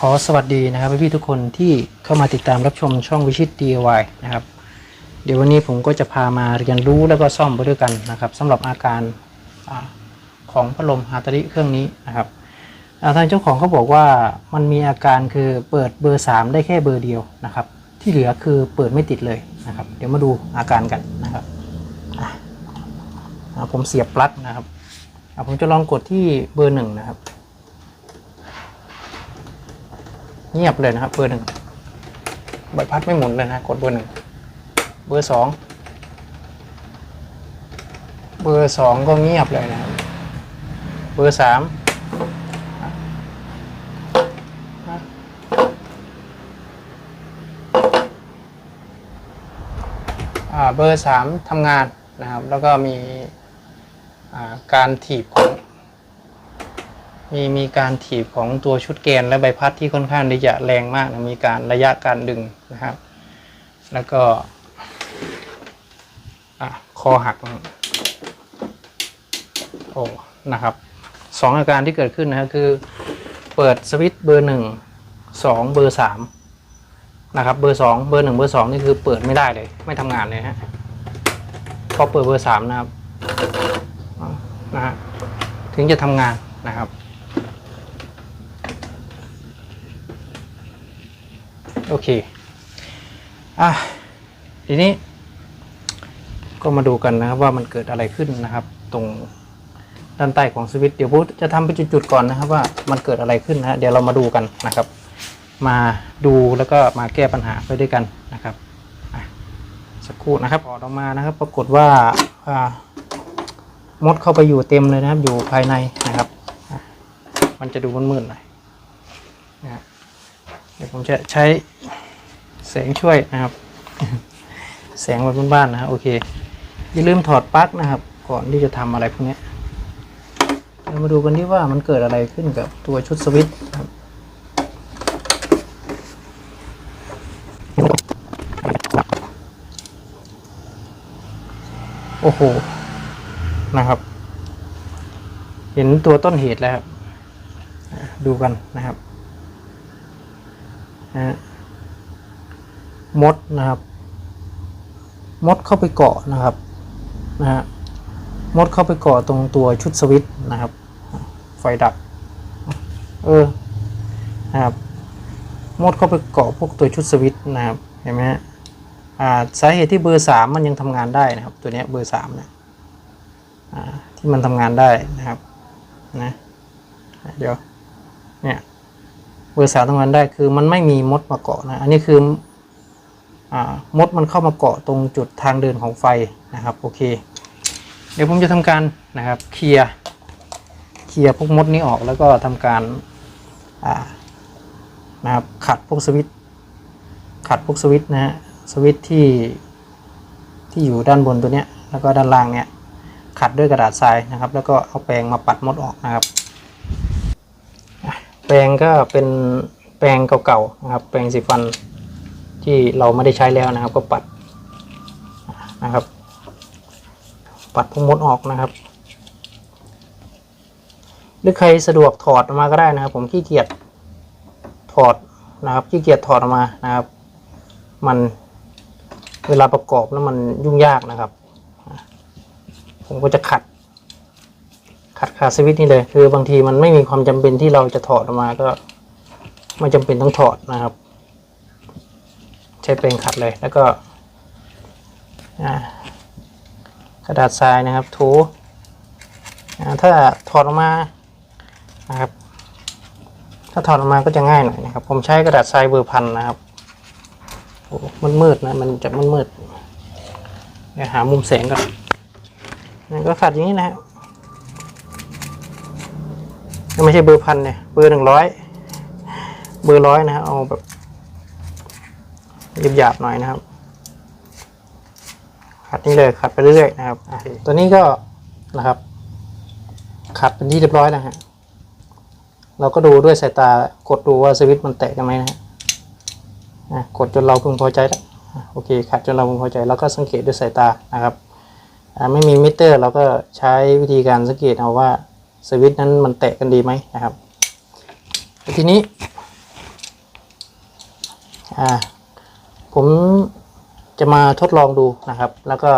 ขอสวัสดีนะครับพี่ๆทุกคนที่เข้ามาติดตามรับชมช่องวิชิต DIY นะครับ เดี๋ยววันนี้ผมก็จะพามาเรียนรู้แล้วก็ซ่อมไปด้วยกันนะครับสำหรับอาการอของพัดลมฮาตาริเครื่องนี้นะครับทางเจ้าของเขาบอกว่ามันมีอาการคือเปิดเบอร์ 3 ได้แค่เบอร์เดียวนะครับ ที่เหลือคือเปิดไม่ติดเลยนะครับ เดี๋ยวมาดูอาการกันนะครับผมเสียบปลั๊กนะครับผมจะลองกดที่เบอร์หนึ่งนะครับ เงียบเลยนะครับเบอร์หนึ่งใบพัดไม่หมุนเลยนะกดเบอร์หนึ่งเบอร์สองเบอร์สองก็เงียบเลยนะครับเบอร์สามเบอร์สามทำงานนะครับ แล้วก็มีการถีบของ มีมีการถีบของตัวชุดแกนและใบพัดที่ค่อนข้างที่จะแรงมากนะมีการระยะการดึงนะครับ แล้วก็คอหักโอ้นะครับสองอาการที่เกิดขึ้นนะครับคือ เปิดสวิตช์เบอร์หนึ่งสองเบอร์สามนะครับเบอร์สองเบอร์หนึ่งเบอร์สองนี่คือเปิดไม่ได้เลย ไม่ทำงานเลยฮะพอเปิดเบอร์สามนะครับนะฮะถึงจะทำงานนะครับ โอเค อะ ทีนี้ ก็มาดูกันนะครับว่ามันเกิดอะไรขึ้นนะครับ ตรงด้านใต้ของสวิตช์เดี๋ยวผมจะทำเป็นจุดๆก่อนนะครับ ว่ามันเกิดอะไรขึ้นนะเดี๋ยวเรามาดูกันนะครับ มาดูแล้วก็มาแก้ปัญหาไปด้วยกันนะครับสักครู่นะครับออกมานะครับ ปรากฏว่าามดเข้าไปอยู่เต็มเลยนะครับ อยู่ภายในนะครับ มันจะดูมืดๆหน่อยนะ ดี๋ยวผมจะใช้แสงช่วยนะครับ แสงแบบบ้านๆนะฮะโอเค อย่าลืมถอดปลั๊กนะครับ ก่อนที่จะทำอะไรพวกนี้เรามาดูกันที่ว่ามันเกิดอะไรขึ้นกับตัวชุดสวิตช์ครับโอ้โห นะครับ เห็นตัวต้นเหตุแล้วครับ ดูกันนะครับ นะมดนะครับ มดเข้าไปเกาะนะครับนะฮะมดเข้าไปเกาะตรงตัวชุดสวิตช์นะครับ ไฟดับ เออนะครับมดเข้าไปเกาะพวกตัวชุดสวิตช์นะครับเห็นไหมฮะอ่าสาเหตุที่เบอร์สามมันยังทำงานได้นะครับ ตัวเนี้ยเบอร์สามเนี่ยอ่าที่มันทำงานได้นะครับนะเดี๋ยวเนี่ย เบอร์สามทำงานได้คือมันไม่มีมดมาเกาะนะอันนี้คืออมดมันเข้ามาเกาะตรงจุดทางเดินของไฟนะครับโอเค เดี๋ยวผมจะทำการนะครับเคลียร์เคลียร์พวกมดนี้ออกแล้วก็ทำการนะครับขัดพวกสวิตขัดพวกสวิตนะฮะสวิตที่ที่อยู่ด้านบนตัวเนี้ยแล้วก็ด้านล่างเนี้ยขัดด้วยกระดาษทรายนะครับ แล้วก็เอาแปรงมาปัดมดออกนะครับ แปรงก็เป็นแปรงเก่าๆนะครับ แปรงสีฟันที่เราไม่ได้ใช้แล้วนะครับ ก็ปัดนะครับ ปัดพวกมดออกนะครับ หรือใครสะดวกถอดออกมาก็ได้นะครับ ผมขี้เกียจถอดนะครับขี้เกียจถอดออกมานะครับ มันเวลาประกอบแล้วมันยุ่งยากนะครับ ผมก็จะขัด ขัดคาสวิตนี่เลย คือบางทีมันไม่มีความจำเป็นที่เราจะถอดออกมาก็ ไม่จำเป็นต้องถอดนะครับ ใช้แปรงขัดเลยแล้วก็กระดาษทรายนะครับ ถูถ้าถอดออกมานะครับ ถ้าถอดออกมาก็จะง่ายหน่อยนะครับ ผมใช้กระดาษทรายเบอร์พันนะครับโอ้มันมืดนะมันจะมันมืดเดี๋ยวหามุมแสงก่อนนี่ก็ขัดอย่างนี้นะครับ ไม่ใช่เบอร์พันเนี่ยเบอร์หนึ่งร้อยเบอร์ร้อยนะครับเอาแบบหยาบๆหน่อยนะครับขัดนี่เลยขัดไปเรื่อยๆนะครับอะตัวนี้ก็นะครับ ขัดเป็นที่เรียบร้อยแล้วฮะเราก็ดูด้วยสายตากดดูว่าสวิตช์มันแตกกันไหมนะฮะอะกดจนเราพึงพอใจแล้วอะโอเคขัดจนเราพึงพอใจแล้วก็สังเกตด้วยสายตานะครับอ่าไม่มีมิเตอร์เราก็ใช้วิธีการสังเกตเอาว่า สวิตช์นั้นมันแตกกันดีไหมนะครับทีนี้อ่าผมจะมาทดลองดูนะครับ แล้วก็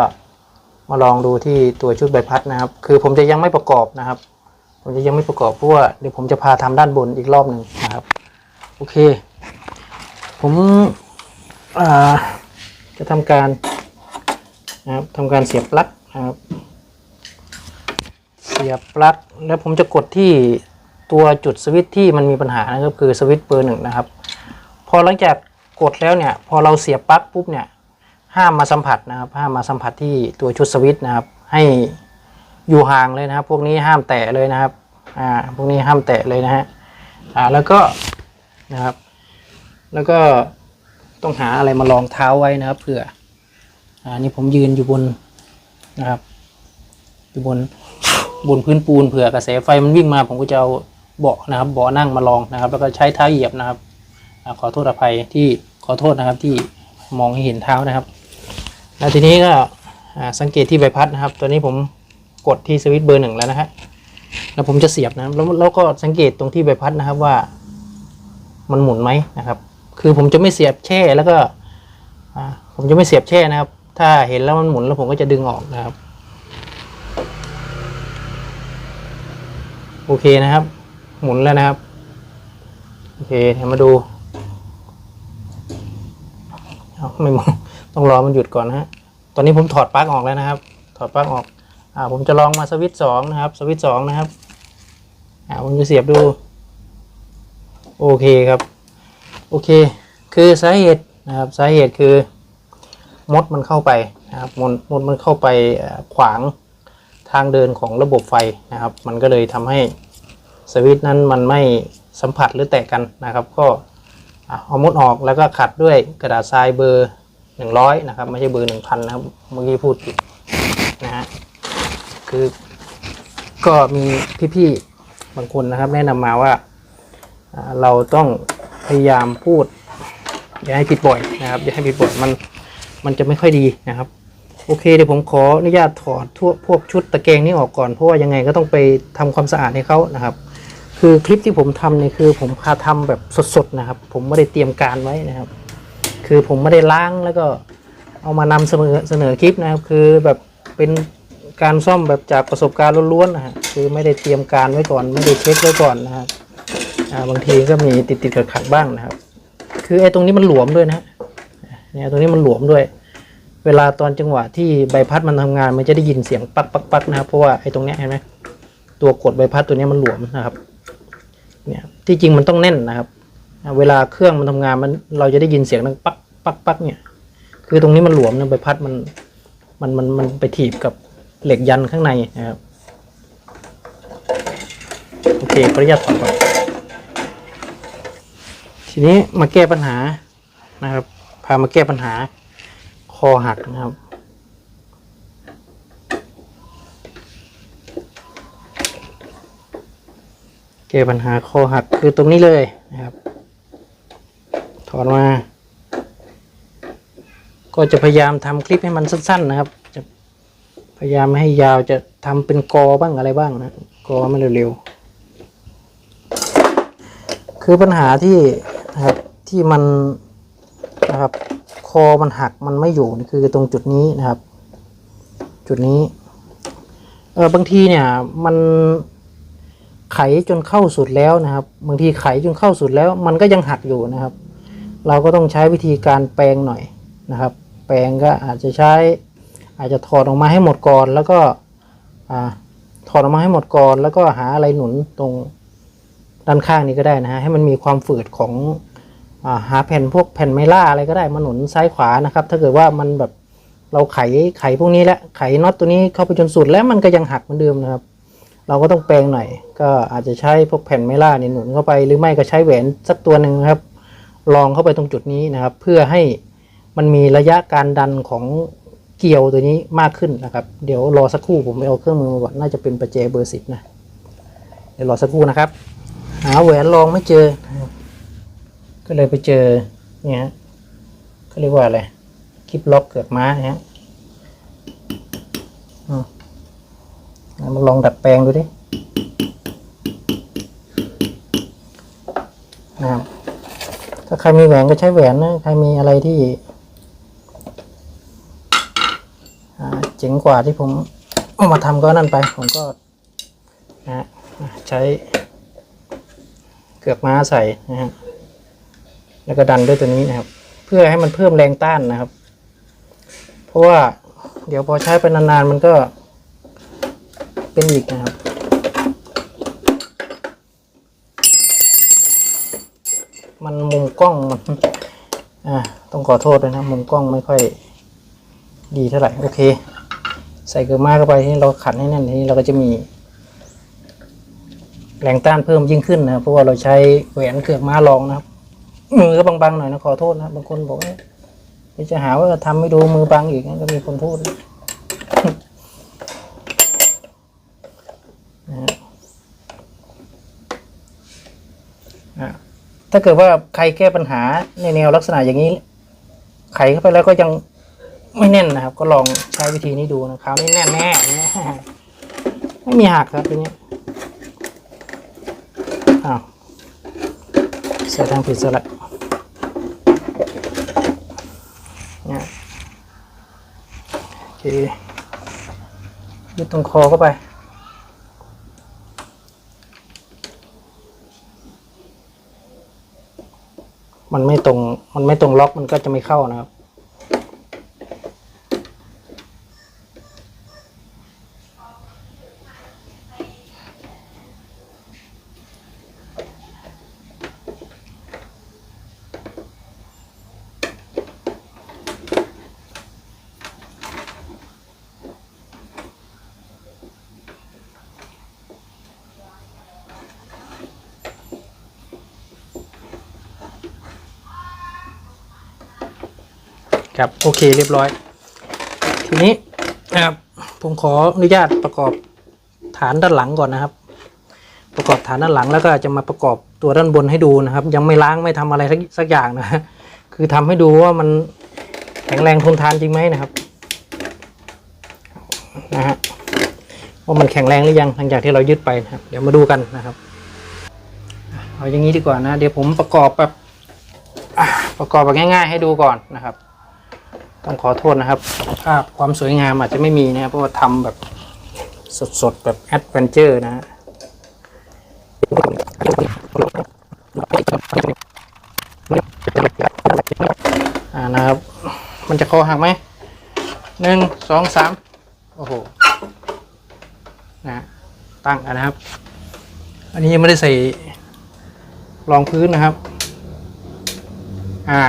มาลองดูที่ตัวชุดใบพัดนะครับ คือผมจะยังไม่ประกอบนะครับ ผมจะยังไม่ประกอบเพราะว่าเดี๋ยวผมจะพาทำด้านบนอีกรอบหนึ่งนะครับ โอเค ผมจะทำการนะครับทำการเสียบปลั๊กนะครับ เสียบปลั๊กแล้วผมจะกดที่ตัวจุดสวิตช์ที่มันมีปัญหานะครับคือสวิตช์เบอร์หนึ่งนะครับ พอหลังจากกดแล้วเนี่ย พอเราเสียบปลั๊กปุ๊บเนี่ยห้ามมาสัมผัสนะครับ ห้ามมาสัมผัสที่ตัวชุดสวิตช์นะครับ ให้อยู่ห่างเลยนะครับ พวกนี้ห้ามแตะเลยนะครับอ่าพวกนี้ห้ามแตะเลยนะฮะอ่าแล้วก็นะครับ แล้วก็ต้องหาอะไรมารองเท้าไว้นะครับเผื่ออ่านี่ผมยืนอยู่บนนะครับอยู่บน บนพื้นปูนเผื่อกระแสไฟมันวิ่งมาผมก็จะเอาเบาะนะครับเบาะนั่งมาลองนะครับ แล้วก็ใช้เท้าเหยียบนะครับขอโทษอภัยที่ขอโทษนะครับที่มองเห็นเท้านะครับ แล้วทีนี้ก็สังเกตที่ใบพัดนะครับ ตัวนี้ผมกดที่สวิตช์เบอร์หนึ่งแล้วนะฮะแล้วผมจะเสียบนะแล้วแล้วก็สังเกตตรงที่ใบพัดนะครับว่า มันหมุนไหมนะครับ คือผมจะไม่เสียบแช่แล้วก็ผมจะไม่เสียบแช่นะครับ ถ้าเห็นแล้วมันหมุนแล้วผมก็จะดึงออกนะครับ โอเคนะครับ หมุนแล้วนะครับ โอเคเดี๋ยวมาดูเอาไม่หมุนต้องรอมันหยุดก่อนนะฮะตอนนี้ผมถอดปลั๊กออกแล้วนะครับ ถอดปลั๊กออกอ่าผมจะลองมาสวิตช์สองนะครับ สวิตช์สองนะครับอ่าผมจะเสียบดูโอเคครับ โอเค คือสาเหตุนะครับสาเหตุคือมดมันเข้าไปนะครับมดมดมันเข้าไปขวาง ทางเดินของระบบไฟนะครับ มันก็เลยทำให้สวิตช์นั้นมันไม่สัมผัสหรือแตะกันนะครับ ก็เอามุดออกแล้วก็ขัดด้วยกระดาษทรายเบอร์ 100 นะครับ ไม่ใช่เบอร์ 1,000 นะครับ เมื่อกี้พูดผิดนะฮะคือก็มีพี่ๆบางคนนะครับ แนะนำมาว่าเราต้องพยายามพูด อย่าให้ผิดบ่อยนะครับ อย่าให้ผิดบ่อยมันมันจะไม่ค่อยดีนะครับ โอเคเดี๋ยวผมขออนุญาตถอดทั่วพวกชุดตะแกรงนี้ออกก่อนเพราะว่ายังไงก็ต้องไปทำความสะอาดให้เขานะครับ คือคลิปที่ผมทำเนี่ยคือผมพาทำแบบสดๆนะครับ ผมไม่ได้เตรียมการไว้นะครับ คือผมไม่ได้ล้างแล้วก็เอามานำเสนอเสนอคลิปนะครับ คือแบบเป็นการซ่อมแบบจากประสบการณ์ล้วนๆนะฮะคือไม่ได้เตรียมการไว้ก่อน ไม่ได้เช็คไว้ก่อนนะครับบางทีก็มีติดติดๆขัดๆบ้างนะครับ คือไอ้ตรงนี้มันหลวมด้วยนะเนี่ยตรงนี้มันหลวมด้วย เวลาตอนจังหวะที่ใบพัดมันทำงานมันจะได้ยินเสียงปักปักปักนะครับเพราะว่าไอ้ตรงเนี้ยเห็นไหมตัวกดใบพัดตัวนี้มันหลวมนะครับเนี่ยที่จริงมันต้องแน่นนะครับ เวลาเครื่องมันทำงานมันเราจะได้ยินเสียงดังปักปักปักเนี่ยคือตรงนี้มันหลวมนะใบพัดมันมันมันมันไปถีบกับเหล็กยันข้างในนะครับโอเคขออนุญาตถอดก่อนทีนี้มาแก้ปัญหานะครับ พามาแก้ปัญหา คอหักนะครับ แก้ปัญหาคอหักคือตรงนี้เลยนะครับ ถอดมา ก็จะพยายามทำคลิปให้มันสั้น ๆ นะครับ จะพยายามไม่ให้ยาวจะทำเป็นกอบ้างอะไรบ้างนะ กอมันเร็วๆ คือปัญหาที่นะครับที่มันนะครับ อมันหักมันไม่อยู่นี่คือตรงจุดนี้นะครับ จุดนี้เออบางทีเนี่ยมันไขจนเข้าสุดแล้วนะครับ บางทีไขจนเข้าสุดแล้ว มันก็ยังหักอยู่นะครับ เราก็ต้องใช้วิธีการแปลงหน่อยนะครับ แปลงก็อาจจะใช้ อาจจะถอดออกมาให้หมดก่อนแล้วก็อ่าถอดออกมาให้หมดก่อนแล้วก็หาอะไรหนุนตรงด้านข้างนี้ก็ได้นะฮะให้มันมีความฝืดของ หาแผ่นพวกแผ่นไมล่าอะไรก็ได้มาหนุนซ้ายขวานะครับ ถ้าเกิดว่ามันแบบเราไขไขพวกนี้แล้วไขน็อตตัวนี้เข้าไปจนสุดแล้วมันก็ยังหักเหมือนเดิมนะครับ เราก็ต้องแปลงหน่อย ก็อาจจะใช้พวกแผ่นไมล่าเนี่ยหนุนเข้าไปหรือไม่ก็ใช้แหวนสักตัวหนึ่งนะครับลองเข้าไปตรงจุดนี้นะครับ เพื่อให้มันมีระยะการดันของเกี่ยวตัวนี้มากขึ้นนะครับ เดี๋ยวรอสักครู่ผมไปเอาเครื่องมือมาก่อนน่าจะเป็นประแจเบอร์สิบนะเดี๋ยวรอสักครู่นะครับ หาแหวนลองไม่เจอ ก็เลยไปเจอเนี่ยฮะเขาเรียกว่าอะไรคลิปล็อกเกือกม้าเนี่ยฮะอืมาลองดัดแปลงดูดินะครับถ้าใครมีแหวนก็ใช้แหวนนะ ใครมีอะไรที่เจ๋งกว่าที่ผมเอามาทำก็นั่นไป ผมก็นะใช้เกือกม้าใส่นะฮะ แล้วก็ดันด้วยตัวนี้นะครับ เพื่อให้มันเพิ่มแรงต้านนะครับ เพราะว่าเดี๋ยวพอใช้ไปนานๆมันก็เป็นอีกนะครับมันมุมกล้องมันอ่าต้องขอโทษด้วยนะ มุมกล้องไม่ค่อยดีเท่าไหร่ โอเค ใส่เกลือมากเข้าไปที่เราขัดให้แน่นทีนี้เราก็จะมี แรงต้านเพิ่มยิ่งขึ้นนะครับ เพราะว่าเราใช้แหวนเกลือกม้ารองนะครับ มือก็บางๆหน่อยนะขอโทษนะบางคนบอกว่าจะหาว่าทำไม่ดูมือบางอีกนะก็มีคนพูดนะฮะถ้าเกิดว่าใครแก้ปัญหาในแนวลักษณะอย่างนี้ ไขเข้าไปแล้วก็ยังไม่แน่นนะครับ ก็ลองใช้วิธีนี้ดูนะคราวนี้แน่นแน่ไม่มีหักครับทีนี้อ้าวใส่ทางผิดซะละเนี่ยโอเค ยึดตรงคอเข้าไปมันไม่ตรง มันไม่ตรงล็อกมันก็จะไม่เข้านะครับ ครับโอเคเรียบร้อย ทีนี้นะครับผมขออนุญาตประกอบฐานด้านหลังก่อนนะครับ ประกอบฐานด้านหลังแล้วก็จะมาประกอบตัวด้านบนให้ดูนะครับ ยังไม่ล้างไม่ทำอะไรสักสักอย่างนะ คือทำให้ดูว่ามันแข็งแรงทนทานจริงไหมนะครับนะฮะว่ามันแข็งแรงหรือยังหลังจากที่เรายึดไปนะครับ เดี๋ยวมาดูกันนะครับเอาอย่างนี้ดีกว่านะ เดี๋ยวผมประกอบแบบประกอบแบบง่าย ๆ ให้ดูก่อนนะครับ ต้องขอโทษนะครับ ภาพความสวยงามอาจจะไม่มีนะครับเพราะว่าทำแบบสดๆ แบบแอดเวนเจอร์นะฮะอ่านะครับ มันจะคอหักไหมหนึ่งสองสามโอ้โหนะตั้งนะครับ อันนี้ยังไม่ได้ใส่รองพื้นนะครับ อ่า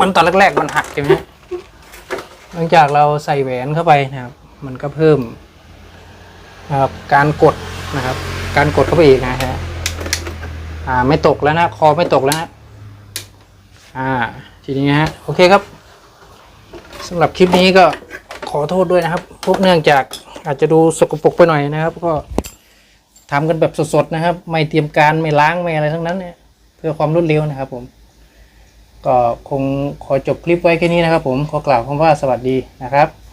มันตอนแรกๆมันหักใช่ไหมหลังจากเราใส่แหวนเข้าไปนะครับ มันก็เพิ่มนะครับการกดนะครับ การกดเข้าไปอีกนะฮะอ่าไม่ตกแล้วนะคอไม่ตกแล้วนะอ่าทีนี้ฮะโอเคครับสำหรับคลิปนี้ก็ขอโทษด้วยนะครับ พวกเนื่องจากอาจจะดูสกปรกไปหน่อยนะครับ ก็ทำกันแบบสดๆนะครับ ไม่เตรียมการไม่ล้างไม่อะไรทั้งนั้นเนี่ยเพื่อความรวดเร็วนะครับผม ก็คงขอจบคลิปไว้แค่นี้นะครับผมขอกล่าวคำว่าสวัสดีนะครับ